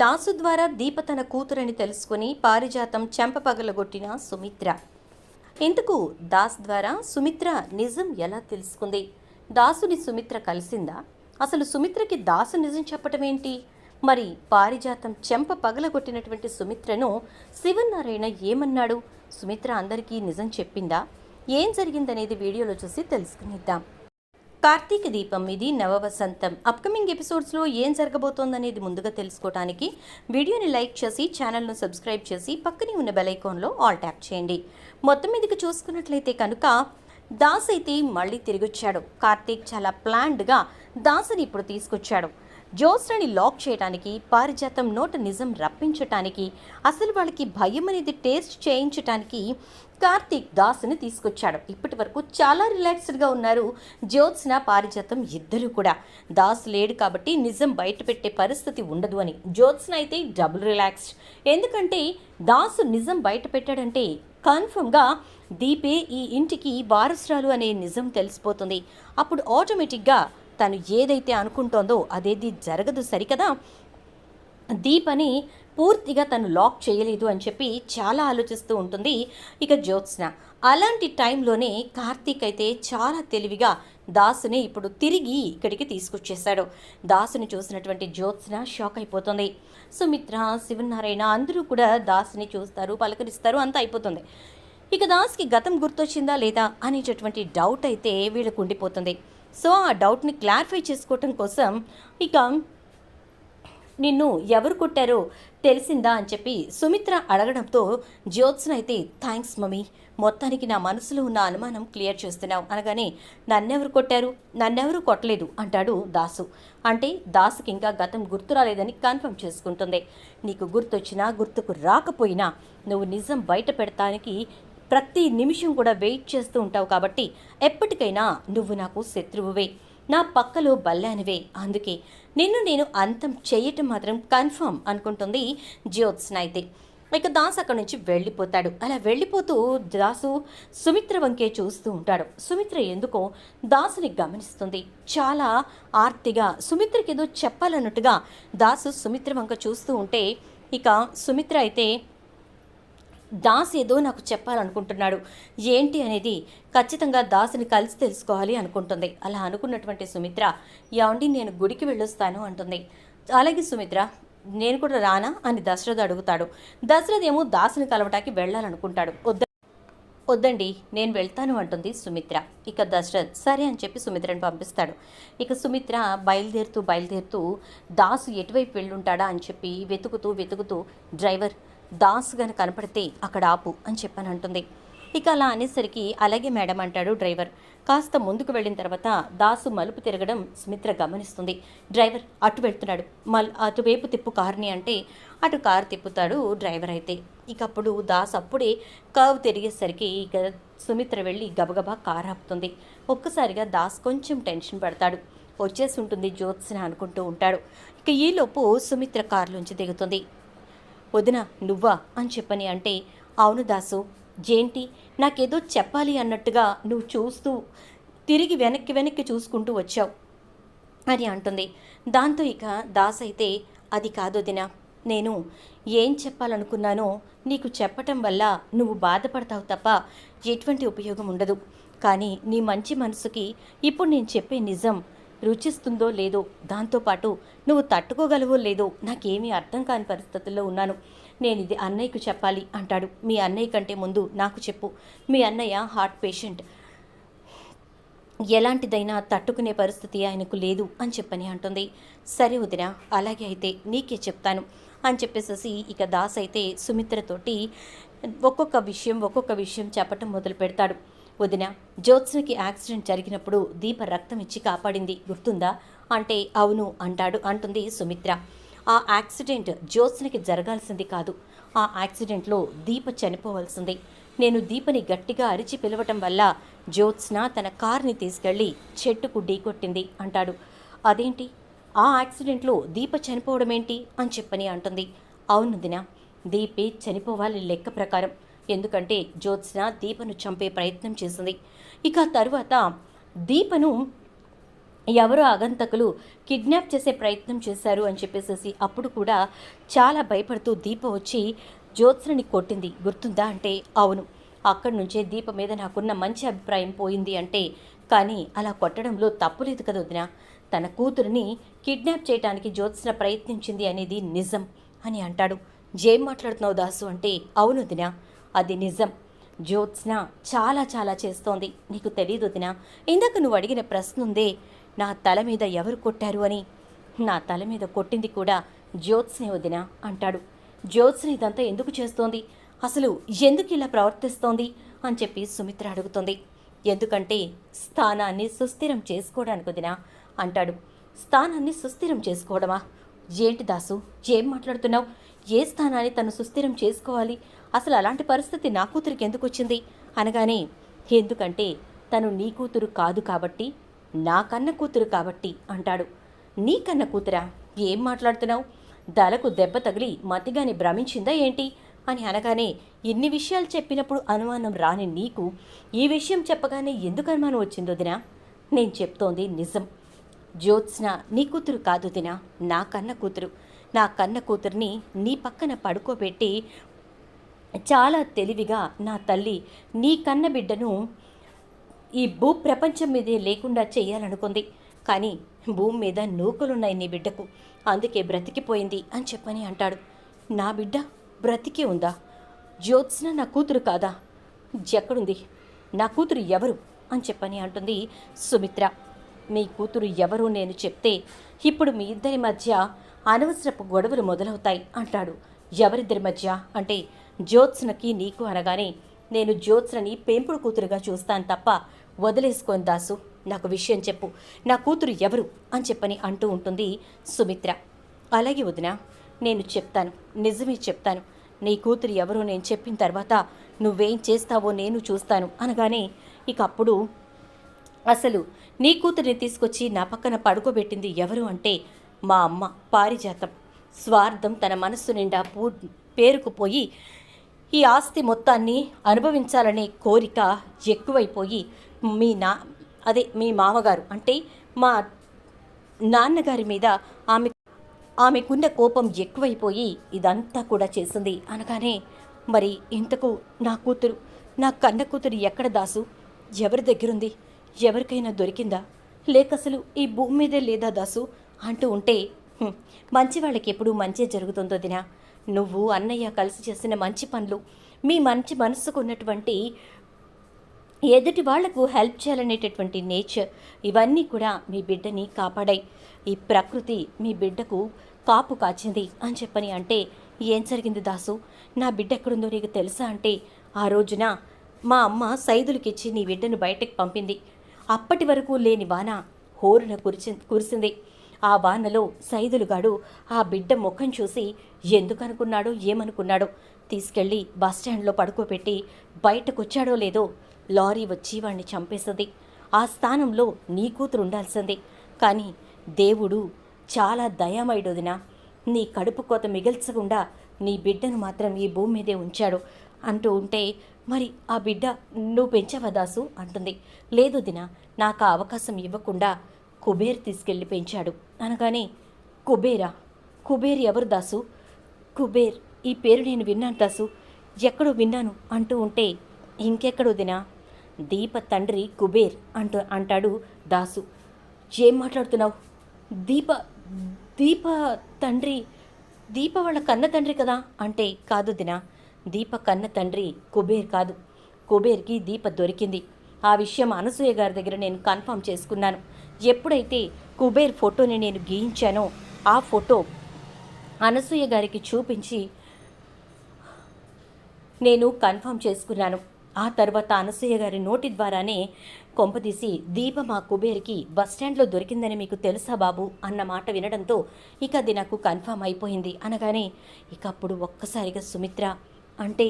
దాసు ద్వారా దీప తన కూతురని తెలుసుకుని పారిజాతం చెంప పగలగొట్టిన సుమిత్ర. ఇందుకు దాస్ ద్వారా సుమిత్ర నిజం ఎలా తెలుసుకుంది? దాసుని సుమిత్ర కలిసిందా? అసలు సుమిత్రకి దాసు నిజం చెప్పటం ఏంటి? మరి పారిజాతం చెంప పగలగొట్టినటువంటి సుమిత్రను శివనారాయణ ఏమన్నాడు? సుమిత్ర అందరికీ నిజం చెప్పిందా? ఏం జరిగిందనేది వీడియోలో చూసి తెలుసుకునిద్దాం. కార్తీక దీపం ఇది నవవసంతం. అప్కమింగ్ ఎపిసోడ్స్లో ఏం జరగబోతోందనేది ముందుగా తెలుసుకోవడానికి వీడియోని లైక్ చేసి ఛానల్ను సబ్స్క్రైబ్ చేసి పక్కనే ఉన్న బెలైకాన్లో ఆల్ ట్యాప్ చేయండి. మొత్తం మీదకి చూసుకున్నట్లయితే కనుక దాస్ అయితే మళ్ళీ తిరిగొచ్చాడు. కార్తీక్ చాలా ప్లాన్డ్గా దాస్ని ఇప్పుడు తీసుకొచ్చాడు. జ్యోత్స్నని లాక్ చేయడానికి పారిజాతం నోట నిజం రప్పించటానికి అసలు వాళ్ళకి భయం అనేది టేస్ట్ చేయించటానికి కార్తీక్ దాస్ని తీసుకొచ్చాడు. ఇప్పటి వరకు చాలా రిలాక్స్డ్గా ఉన్నారు జ్యోత్స్న పారిజాతం ఇద్దరు కూడా. దాస్ లేడు కాబట్టి నిజం బయట పెట్టే పరిస్థితి ఉండదు అని. జ్యోత్స్న అయితే డబుల్ రిలాక్స్డ్. ఎందుకంటే దాసు నిజం బయట పెట్టాడంటే కన్ఫర్మ్గా దీపే ఈ ఇంటికి వారసురాలు అనే నిజం తెలిసిపోతుంది. అప్పుడు ఆటోమేటిక్గా తను ఏదైతే అనుకుంటోందో అదేది జరగదు సరికదా? దీపని పూర్తిగా తను లాక్ చేయలేదు అని చెప్పి చాలా ఆలోచిస్తూ ఉంటుంది ఇక జ్యోత్స్న. అలాంటి టైంలోనే కార్తీక్ అయితే చాలా తెలివిగా దాసుని ఇప్పుడు తిరిగి ఇక్కడికి తీసుకొచ్చేశాడు. దాసుని చూసినటువంటి జ్యోత్స్న షాక్ అయిపోతుంది. సుమిత్ర శివనారాయణ అందరూ కూడా దాసుని చూస్తారు పలకరిస్తారు అంతా అయిపోతుంది. ఇక దాస్కి గతం గుర్తొచ్చిందా లేదా అనేటటువంటి డౌట్ అయితే వీళ్ళకు ఉండిపోతుంది. సో ఆ డౌట్ని క్లారిఫై చేసుకోవటం కోసం ఇక నిన్ను ఎవరు కొట్టారో తెలిసిందా అని చెప్పి సుమిత్ర అడగడంతో జ్యోత్స్న అయితే థ్యాంక్స్ మమ్మీ మొత్తానికి నా మనసులో ఉన్న అనుమానం క్లియర్ చేస్తున్నావు. అనగానే నన్నెవరు కొట్టారు? నన్నెవరు కొట్టలేదు అంటాడు దాసు. అంటే దాసుకి ఇంకా గతం గుర్తు రాలేదని కన్ఫర్మ్ చేసుకుంటుంది. నీకు గుర్తొచ్చినా గుర్తుకు రాకపోయినా నువ్వు నిజం బయట పెడతానికి ప్రతి నిమిషం కూడా వెయిట్ చేస్తూ ఉంటావు కాబట్టి ఎప్పటికైనా నువ్వు నాకు శత్రువువే. నా పక్కలో బల్లానివే. అందుకే నిన్ను నేను అంతం చేయటం మాత్రం కన్ఫర్మ్ అనుకుంటుంది జ్యోత్స్న అయితే. ఇక దాస్ అక్కడి నుంచి వెళ్ళిపోతాడు. అలా వెళ్ళిపోతూ దాసు సుమిత్ర వంకే చూస్తూ ఉంటాడు. సుమిత్ర ఎందుకో దాసుని గమనిస్తుంది. చాలా ఆర్తిగా సుమిత్రకి ఏదో చెప్పాలన్నట్టుగా దాసు సుమిత్ర వంక చూస్తూ ఉంటే ఇక సుమిత్ర అయితే దాస్ ఏదో నాకు చెప్పాలనుకుంటున్నాడు. ఏంటి అనేది ఖచ్చితంగా దాసుని కలిసి తెలుసుకోవాలి అనుకుంటుంది. అలా అనుకున్నటువంటి సుమిత్ర ఏమండి నేను గుడికి వెళ్ళొస్తాను అంటుంది. అలాగే సుమిత్ర నేను కూడా రానా? అని దశరథ్ అడుగుతాడు. దశరథ్ ఏమో దాసుని కలవటానికి వెళ్ళాలనుకుంటాడు. వద్ద వద్దండి నేను వెళ్తాను అంటుంది సుమిత్ర. ఇక దశరథ్ సరే అని చెప్పి సుమిత్రని పంపిస్తాడు. ఇక సుమిత్ర బయలుదేరుతూ బయలుదేరుతూ దాసు ఎటువైపు వెళ్ళుంటాడా? అని చెప్పి వెతుకుతూ వెతుకుతూ డ్రైవర్ దాస్ గన కనపడితే అక్కడ ఆపు అని చెప్పని అంటుంది ఇక అలా అనేసరికి అలాగే మేడం అంటాడు డ్రైవర్. కాస్త ముందుకు వెళ్ళిన తర్వాత దాసు మలుపు తిరగడం సుమిత్ర గమనిస్తుంది. డ్రైవర్ అటు వెళ్తున్నాడు. మల్ అటువైపు తిప్పు కార్ని అంటే అటు కారు తిప్పుతాడు డ్రైవర్ అయితే. ఇక అప్పుడు దాస్ అప్పుడే కర్వ్ తిరిగేసరికి ఇక సుమిత్ర వెళ్ళి గబగబా కారు ఆపుతుంది. ఒక్కసారిగా దాస్ కొంచెం టెన్షన్ పడతాడు. వచ్చేసి ఉంటుంది జ్యోత్స్న అనుకుంటూ ఉంటాడు. ఇక ఈలోపు సుమిత్ర కారులోంచి దిగుతుంది. వదిన నువ్వా? అని చెప్పని అంటే అవును దాసు జేంటి నాకేదో చెప్పాలి అన్నట్టుగా నువ్వు చూస్తూ తిరిగి వెనక్కి వెనక్కి చూసుకుంటూ వచ్చావు అని అంటుంది. దాంతో ఇక దాస్ అయితే అది కాదు దిన నేను ఏం చెప్పాలనుకున్నానో నీకు చెప్పటం వల్ల నువ్వు బాధపడతావు తప్ప ఎటువంటి ఉపయోగం ఉండదు. కానీ నీ మంచి మనసుకి ఇప్పుడు నేను చెప్పే నిజం రుచిస్తుందో లేదో దాంతోపాటు నువ్వు తట్టుకోగలవో లేదో నాకేమీ అర్థం కాని పరిస్థితుల్లో ఉన్నాను. నేను ఇది అన్నయ్యకు చెప్పాలి అంటాడు. మీ అన్నయ్య కంటే ముందు నాకు చెప్పు. మీ అన్నయ్య హార్ట్ పేషెంట్. ఎలాంటిదైనా తట్టుకునే పరిస్థితి ఆయనకు లేదు అని చెప్పని అంటుంది. సరే వదిన అలాగే అయితే నీకే చెప్తాను అని చెప్పేసేసి ఇక దాస్ అయితే సుమిత్రతోటి ఒక్కొక్క విషయం ఒక్కొక్క విషయం చెప్పటం మొదలు పెడతాడు వదిన జ్యోత్స్నకి యాక్సిడెంట్ జరిగినప్పుడు దీప రక్తం ఇచ్చి కాపాడింది గుర్తుందా? అంటే అవును అంటాడు అంటుంది సుమిత్ర. ఆ యాక్సిడెంట్ జ్యోత్స్నకి జరగాల్సింది కాదు. ఆ యాక్సిడెంట్లో దీప చనిపోవాల్సింది. నేను దీపని గట్టిగా అరిచి పిలవటం వల్ల జ్యోత్స్న తన కార్ని తీసుకెళ్ళి చెట్టుకు ఢీకొట్టింది అంటాడు. అదేంటి? ఆ యాక్సిడెంట్లో దీప చనిపోవడం ఏంటి అని చెప్పని అంటుంది. అవును దిన దీపే చనిపోవాలి లెక్క ప్రకారం. ఎందుకంటే జ్యోత్స్న దీపను చంపే ప్రయత్నం చేసింది. ఇక తరువాత దీపను ఎవరో ఆగంతకులు కిడ్నాప్ చేసే ప్రయత్నం చేశారు అని చెప్పేసేసి అప్పుడు కూడా చాలా భయపడుతూ దీప వచ్చి జ్యోత్స్నని కొట్టింది. గుర్తుందా అంటే అవును. అక్కడి నుంచే దీప మీద నాకున్న మంచి అభిప్రాయం పోయింది అంటే కానీ అలా కొట్టడంలో తప్పు లేదు కదా వదిన. తన కూతురిని కిడ్నాప్ చేయడానికి జ్యోత్స్న ప్రయత్నించింది అనేది నిజం అని అంటాడు. జేం మాట్లాడుతున్నావు దాసు? అంటే అవును వదినా. అది నిజం. జ్యోత్స్న చాలా చాలా చేస్తోంది. నీకు తెలియదు వదిన ఇందాక నువ్వు అడిగిన ప్రశ్న ఉందే నా తల మీద ఎవరు కొట్టారు అని. నా తల మీద కొట్టింది కూడా జ్యోత్స్నే వదిన అంటాడు. జ్యోత్స్న ఇదంతా ఎందుకు చేస్తోంది? అసలు ఎందుకు ఇలా ప్రవర్తిస్తోంది? అని చెప్పి సుమిత్ర అడుగుతుంది. ఎందుకంటే స్థానాన్ని సుస్థిరం చేసుకోవడానికి వదిన అంటాడు. స్థానాన్ని సుస్థిరం చేసుకోవడమా? ఏంటి దాసు? ఏం మాట్లాడుతున్నావు? ఏ స్థానాన్ని తను సుస్థిరం చేసుకోవాలి? అసలు అలాంటి పరిస్థితి నా కూతురికి ఎందుకు వచ్చింది? అనగానే ఎందుకంటే తను నీ కూతురు కాదు కాబట్టి నా కన్న కూతురు కాబట్టి అంటాడు. నీ కన్న కూతురా? ఏం మాట్లాడుతున్నావు? దలకు దెబ్బ తగిలి మతిగాని భ్రమించిందా ఏంటి? అని అనగానే ఇన్ని విషయాలు చెప్పినప్పుడు అనుమానం రాని నీకు ఈ విషయం చెప్పగానే ఎందుకు అనుమానం వచ్చిందో దినా? నేను చెప్తోంది నిజం. జ్యోత్స్న నీ కూతురు కాదు దినా. నా కన్న కూతురు. నా కన్న కూతుర్ని నీ పక్కన పడుకోబెట్టి చాలా తెలివిగా నా తల్లి నీ కన్న బిడ్డను ఈ భూ ప్రపంచం మీదే లేకుండా చేయాలనుకుంది. కానీ భూమి మీద నూకలున్నాయి నీ బిడ్డకు. అందుకే బ్రతికిపోయింది అని చెప్పని అంటాడు. నా బిడ్డ బ్రతికి ఉందా? జ్యోత్స్న నా కూతురు కాదా? జక్కడుంది. నా కూతురు ఎవరు? అని చెప్పని అంటుంది సుమిత్ర. మీ కూతురు ఎవరు? నేను చెప్తే ఇప్పుడు మీ ఇద్దరి మధ్య అనవసరపు గొడవలు మొదలవుతాయి అంటాడు. ఎవరిద్దరి మధ్య? అంటే జ్యోత్స్నకి నీకు అనగానే నేను జ్యోత్స్నని పెంపుడు కూతురుగా చూస్తాను తప్ప వదిలేసుకోని దాసు. నాకు విషయం చెప్పు. నా కూతురు ఎవరు? అని చెప్పని అంటూ ఉంటుంది సుమిత్ర. అలాగే వదినా నేను చెప్తాను. నిజమే చెప్తాను. నీ కూతురు ఎవరో నేను చెప్పిన తర్వాత నువ్వేం చేస్తావో నేను చూస్తాను అనగానే ఇక అప్పుడు అసలు నీ కూతురిని తీసుకొచ్చి నా పక్కన పడుకోబెట్టింది ఎవరు అంటే మా అమ్మ. పారిజాతం. స్వార్థం తన మనస్సు నిండా పూ పేరుకుపోయి ఈ ఆస్తి మొత్తాన్ని అనుభవించాలనే కోరిక ఎక్కువైపోయి మీ నా అదే మీ మామగారు అంటే మా నాన్నగారి మీద ఆమె ఆమెకున్న కోపం ఎక్కువైపోయి ఇదంతా కూడా చేసింది అనగానే మరి ఇంతకు నా కూతురు నా కన్న కూతురు ఎక్కడ దాసు? ఎవరి దగ్గరుంది? ఎవరికైనా దొరికిందా? లేక అసలు ఈ భూమి మీదే లేదా దాసు? అంటూ ఉంటే మంచి వాళ్ళకి ఎప్పుడు మంచి జరుగుతుందో దినా నువ్వు అన్నయ్య కలిసి చేసిన మంచి పనులు మీ మంచి మనసుకు ఉన్నటువంటి ఎదుటి వాళ్ళకు హెల్ప్ చేయాలనేటటువంటి నేచర్ ఇవన్నీ కూడా మీ బిడ్డని కాపాడాయి. ఈ ప్రకృతి మీ బిడ్డకు కాపు కాచింది అని చెప్పని అంటే ఏం జరిగింది దాసు? నా బిడ్డ ఎక్కడుందో నీకు తెలుసా అంటే ఆ రోజున మా అమ్మ సైదులకిచ్చి నీ బిడ్డను బయటకు పంపింది. అప్పటి వరకు లేని వాన హోరున కురిచి కురిసింది. ఆ వానలో సైదులుగాడు ఆ బిడ్డ ముఖం చూసి ఎందుకనుకున్నాడో ఏమనుకున్నాడో తీసుకెళ్ళి బస్టాండ్లో పడుకోబెట్టి బయటకొచ్చాడో లేదో లారీ వచ్చి వాణ్ణి చంపేసింది. ఆ స్థానంలో నీ కూతురు ఉండాల్సిందే. కానీ దేవుడు చాలా దయామయుడొదినా. నీ కడుపు కోత మిగల్చకుండా నీ బిడ్డను మాత్రం ఈ భూమి మీదే ఉంచాడు అంటూ ఉంటే మరి ఆ బిడ్డ నువ్వు పెంచవదాసు అంటుంది. లేదు దినా నాకు ఆ అవకాశం ఇవ్వకుండా కుబేర్ తీసుకెళ్ళి పెంచాడు. అనగానే కుబేరా కుబేర్ ఎవరు దాసు? కుబేర్ ఈ పేరు నేను విన్నాను దాసు. ఎక్కడో విన్నాను అంటూ ఉంటే ఇంకెక్కడో దినా? దీప తండ్రి కుబేర్ అంటూ అంటాడు దాసు. ఏం మాట్లాడుతున్నావు? దీప దీప తండ్రి దీప వాళ్ళ కన్న తండ్రి కదా? అంటే కాదు దినా దీప కన్న తండ్రి కుబేర్ కాదు. కుబేర్కి దీప దొరికింది. ఆ విషయం అనసూయ గారి దగ్గర నేను కన్ఫర్మ్ చేసుకున్నాను. ఎప్పుడైతే కుబేర్ ఫోటోని నేను గీయించానో ఆ ఫోటో అనసూయ గారికి చూపించి నేను కన్ఫర్మ్ చేసుకున్నాను. ఆ తర్వాత అనసూయ గారి నోటి ద్వారానే కొంపదీసి దీప మా కుబేర్కి బస్టాండ్లో దొరికిందని మీకు తెలుసా బాబు? అన్న మాట వినడంతో ఇక అది నాకు కన్ఫర్మ్ అయిపోయింది. అనగానే ఇక అప్పుడు ఒక్కసారిగా సుమిత్ర అంటే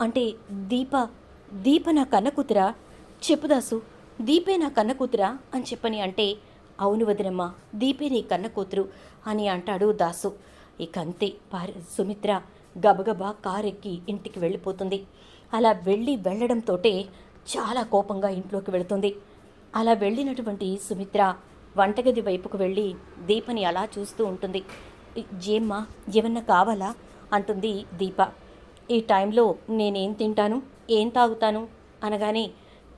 అంటే దీప దీప నా కన్న కూతురా? చెప్పుదాసు దీపే నా కన్న కూతురా అని చెప్పని అంటే అవును వదినమ్మ దీపే నీ కన్న కూతురు అని అంటాడు దాసు. ఇక అంతే పారి సుమిత్ర గబగబా కారెక్కి ఇంటికి వెళ్ళిపోతుంది. అలా వెళ్ళి వెళ్ళడంతోటే చాలా కోపంగా ఇంట్లోకి వెళుతుంది. అలా వెళ్ళినటువంటి సుమిత్ర వంటగది వైపుకు వెళ్ళి దీపని అలా చూస్తూ ఉంటుంది. ఏమ్మా ఏమన్నా కావాలా? అంటుంది దీప. ఈ టైంలో నేనేం తింటాను? ఏం తాగుతాను? అనగానే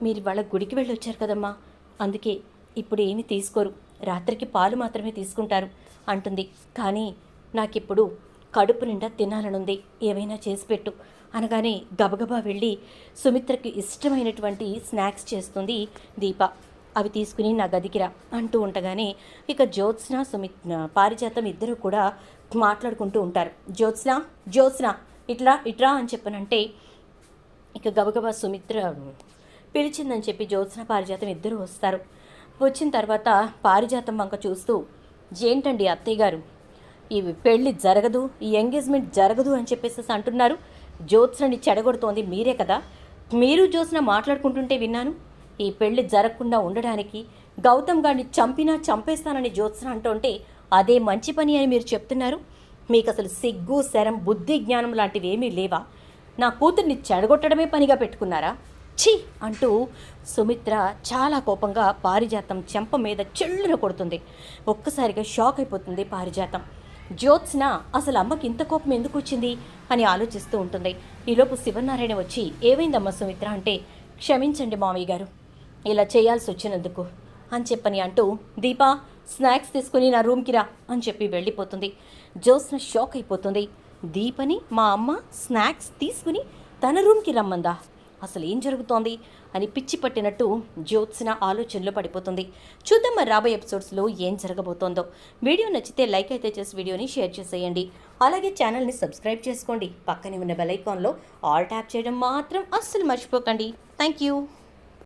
మీరు వాళ్ళ గుడికి వెళ్ళొచ్చారు కదమ్మా. అందుకే ఇప్పుడు ఏమీ తీసుకోరు. రాత్రికి పాలు మాత్రమే తీసుకుంటారు అంటుంది. కానీ నాకిప్పుడు కడుపు నిండా తినాలనుంది. ఏమైనా చేసి పెట్టు. అనగానే గబగబా వెళ్ళి సుమిత్రకి ఇష్టమైనటువంటి స్నాక్స్ చేస్తుంది దీప. అవి తీసుకుని నా గదికిరా అంటూ ఉండగానే ఇక జ్యోత్స్న సుమిత్ పారిజాతం ఇద్దరు కూడా మాట్లాడుకుంటూ ఉంటారు. జ్యోత్స్న జ్యోత్స్న ఇట్లా ఇట్రా అని చెప్పనంటే ఇక గబగబా సుమిత్ర పిలిచిందని చెప్పి జ్యోత్స్న పారిజాతం ఇద్దరు వస్తారు. వచ్చిన తర్వాత పారిజాతం వంక చూస్తూ ఏంటండి అత్తయ్య గారు? ఇవి పెళ్ళి జరగదు ఈ ఎంగేజ్మెంట్ జరగదు అని చెప్పేసి అంటున్నారు. జ్యోత్స్నని చెడగొడుతోంది మీరే కదా. మీరు జ్యోత్స్న మాట్లాడుకుంటుంటే విన్నాను. ఈ పెళ్ళి జరగకుండా ఉండడానికి గౌతమ్ గారిని చంపినా చంపేస్తానని జ్యోత్స్న అంటుంటే అదే మంచి పని అని మీరు చెప్తున్నారు. మీకు అసలు సిగ్గు శరం బుద్ధి జ్ఞానం లాంటివి ఏమీ లేవా? నా కూతుర్ని చెడగొట్టడమే పనిగా పెట్టుకున్నారా? ఛీ అంటూ సుమిత్ర చాలా కోపంగా పారిజాతం చెంప మీద చెల్లున కొడుతుంది. ఒక్కసారిగా షాక్ అయిపోతుంది పారిజాతం. జ్యోత్స్న అసలు అమ్మకి ఇంత కోపం ఎందుకు వచ్చింది? అని ఆలోచిస్తూ ఉంటుంది. ఈలోపు శివనారాయణ వచ్చి ఏమైందమ్మా సుమిత్ర? అంటే క్షమించండి మామయ్య గారు. ఇలా చేయాల్సి వచ్చినందుకు అని చెప్పని అంటూ దీపా స్నాక్స్ తీసుకుని నా రూమ్కి రా అని చెప్పి వెళ్ళిపోతుంది. జ్యోత్స్న షాక్ అయిపోతుంది. దీపని మా అమ్మ స్నాక్స్ తీసుకుని తన రూమ్కి రమ్మందా? అసలు ఏం జరుగుతోంది అని పిచ్చి పట్టినట్టు జ్యోత్స్న ఆలోచనలో పడిపోతుంది. చూద్దాం మరి రాబోయే ఎపిసోడ్స్లో ఏం జరగబోతోందో. వీడియో నచ్చితే లైక్ అయితే చేసి వీడియోని షేర్ చేసేయండి. అలాగే ఛానల్ని సబ్స్క్రైబ్ చేసుకోండి. పక్కనే ఉన్న బెల్ ఐకాన్లో ఆల్ ట్యాప్ చేయడం మాత్రం అస్సలు మర్చిపోకండి. Thank you.